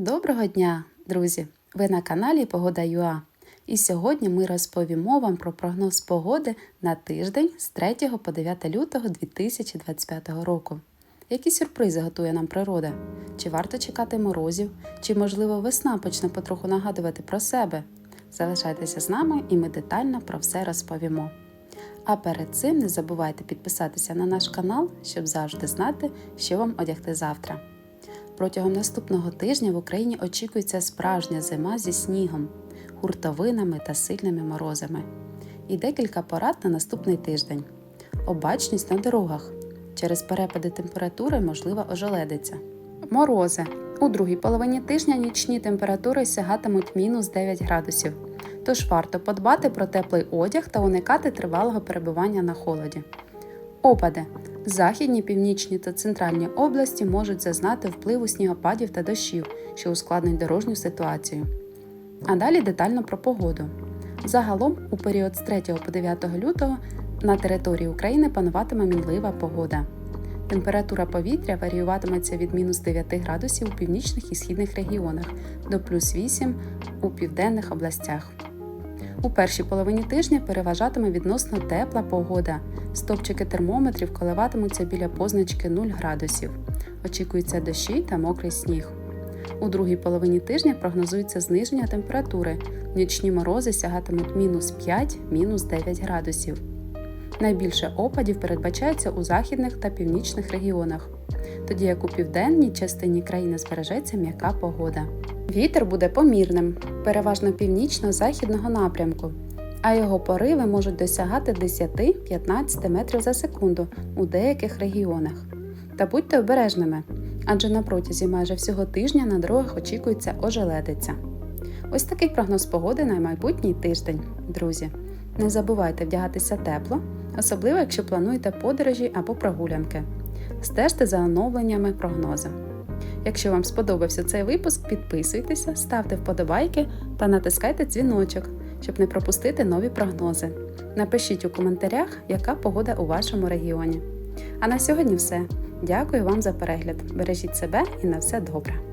Доброго дня, друзі! Ви на каналі Погода ЮА. І сьогодні ми розповімо вам про прогноз погоди на тиждень з 3 по 9 лютого 2025 року. Які сюрпризи готує нам природа? Чи варто чекати морозів? Чи, можливо, весна почне потроху нагадувати про себе? Залишайтеся з нами і ми детально про все розповімо. А перед цим не забувайте підписатися на наш канал, щоб завжди знати, що вам одягти завтра. Протягом наступного тижня в Україні очікується справжня зима зі снігом, гуртовинами та сильними морозами. І декілька порад на наступний тиждень. Обачність на дорогах. Через перепади температури можлива ожеледиця. Морози. У другій половині тижня нічні температури сягатимуть мінус 9 градусів. Тож варто подбати про теплий одяг та уникати тривалого перебування на холоді. Опади. Західні, північні та центральні області можуть зазнати впливу снігопадів та дощів, що ускладнить дорожню ситуацію. А далі детально про погоду. Загалом, у період з 3 по 9 лютого на території України пануватиме мінлива погода. Температура повітря варіюватиметься від мінус 9 градусів у північних і східних регіонах до плюс 8 у південних областях. У першій половині тижня переважатиме відносно тепла погода. Стопчики термометрів коливатимуться біля позначки 0 градусів. Очікується дощі та мокрий сніг. У другій половині тижня прогнозується зниження температури. Нічні морози сягатимуть мінус 5, мінус 9 градусів. Найбільше опадів передбачається у західних та північних регіонах, тоді як у південній частині країни збережеться м'яка погода. Вітер буде помірним, переважно північно-західного напрямку, а його пориви можуть досягати 10-15 метрів за секунду у деяких регіонах. Та будьте обережними, адже на протязі майже всього тижня на дорогах очікується ожеледиця. Ось такий прогноз погоди на майбутній тиждень, друзі. Не забувайте вдягатися тепло, особливо якщо плануєте подорожі або прогулянки. Стежте за оновленнями прогнозу. Якщо вам сподобався цей випуск, підписуйтеся, ставте вподобайки та натискайте дзвіночок, щоб не пропустити нові прогнози. Напишіть у коментарях, яка погода у вашому регіоні. А на сьогодні все. Дякую вам за перегляд. Бережіть себе і на все добре!